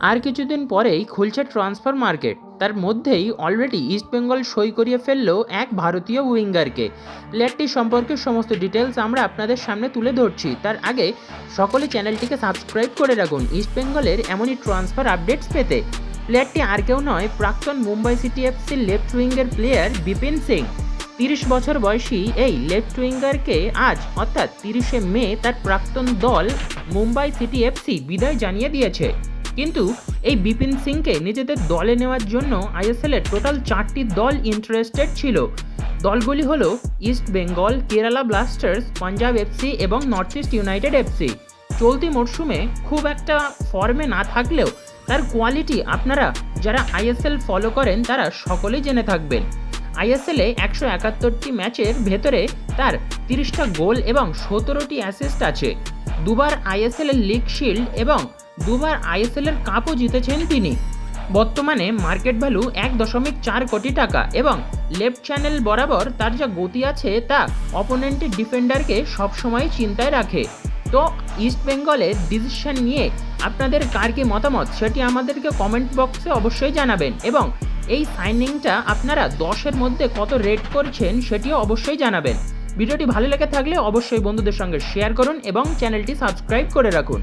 আর কিছুদিন পরেই খুলছে ট্রান্সফার মার্কেট তার মধ্যেই অলরেডি ইস্টবেঙ্গল সই করিয়ে ফেলল এক ভারতীয় উইঙ্গারকে। প্লেয়ারটি সম্পর্কে সমস্ত ডিটেলস আমরা আপনাদের সামনে তুলে ধরছি। তার আগে সকলে চ্যানেলটিকে সাবস্ক্রাইব করে রাখুন ইস্টবেঙ্গলের এমনই ট্রান্সফার আপডেটস পেতে। প্লেয়ারটি আর কেউ নয়, প্রাক্তন মুম্বাই সিটি এফসির লেফট উইঙ্গের প্লেয়ার বিপিন সিং। তিরিশ বছর বয়সী এই লেফট উইঙ্গারকে আজ, অর্থাৎ তিরিশে মে, তার প্রাক্তন দল মুম্বাই সিটি এফসি বিদায় জানিয়ে দিয়েছে। কিন্তু এই বিপিন সিংকে নিজেদের দলে নেওয়ার জন্য আইএসএলের টোটাল চারটি দল ইন্টারেস্টেড ছিল। দলগুলি হল East Bengal Kerala Blasters Punjab FC এবং নর্থ ইস্ট ইউনাইটেড এফসি চলতি মরশুমে খুব একটা ফর্মে না থাকলেও তার কোয়ালিটি আপনারা যারা আইএসএল ফলো করেন তারা সকলেই জেনে থাকবেন। আইএসএলে একশো একাত্তরটি ম্যাচের ভেতরে তার তিরিশটা গোল এবং সতেরোটি অ্যাসিস্ট আছে। দুবার আইএসএল এর লিগ শিল্ড এবং দুবার আইএসএল এর কাপও জিতেছেন তিনি। বর্তমানে মার্কেট ভ্যালু এক দশমিক চার কোটি টাকা এবং লেফট চ্যানেল বরাবর তার যা গতি আছে তা অপোনেন্টের ডিফেন্ডারকে সবসময় চিন্তায় রাখে। তো ইস্ট বেঙ্গলের ডিসিশন নিয়ে আপনাদের কার কি মতামত সেটি আমাদেরকে কমেন্ট বক্সে অবশ্যই জানাবেন এবং এই সাইনিংটা আপনারা দশের মধ্যে কত রেট করছেন সেটিও অবশ্যই জানাবেন। ভিডিওটি ভালো লেগে থাকলে অবশ্যই বন্ধুদের সঙ্গে শেয়ার করুন এবং চ্যানেলটি সাবস্ক্রাইব করে রাখুন।